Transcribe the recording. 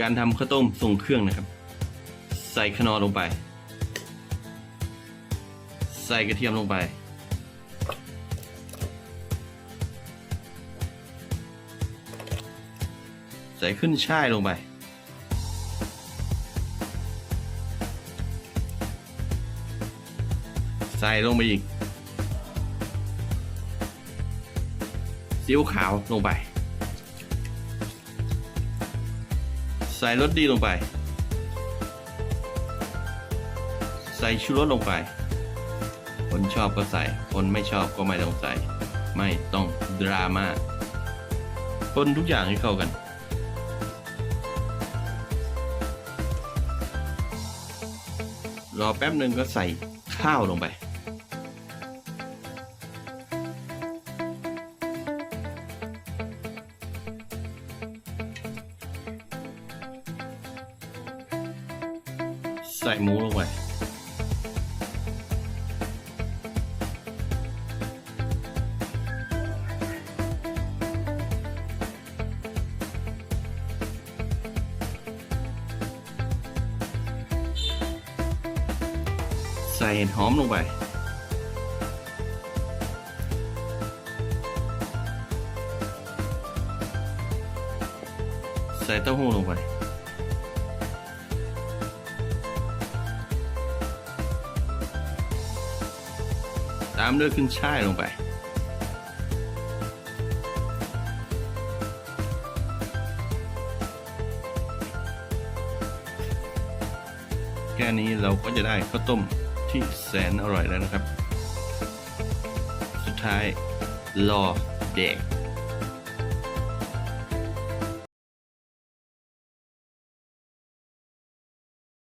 การทำข้าวต้มทรงเครื่องนะครับ ใส่ขนอลงไป ใส่กระเทียมลงไป ใส่ขึ้นช่ายลงไป ใส่ลงไปอีกซีอิ๊วขาวลงไป ใส่รสดีลงไป ใส่ชูรสลงไป คนชอบก็ใส่ คนไม่ชอบก็ไม่ต้องใส่ ไม่ต้องดราม่าคนทุกอย่างให้เข้ากันรอแป๊บหนึ่งก็ใส่ข้าวลงไป ใส่หมูลงไปใส่เห็ดห ตาหู้ลงไปตามด้วยขึ้นช่ายลงไป แค่นี้เราก็จะได้ข้าวต้มที่แสนอร่อยแล้วนะครับ สุดท้ายรอแดก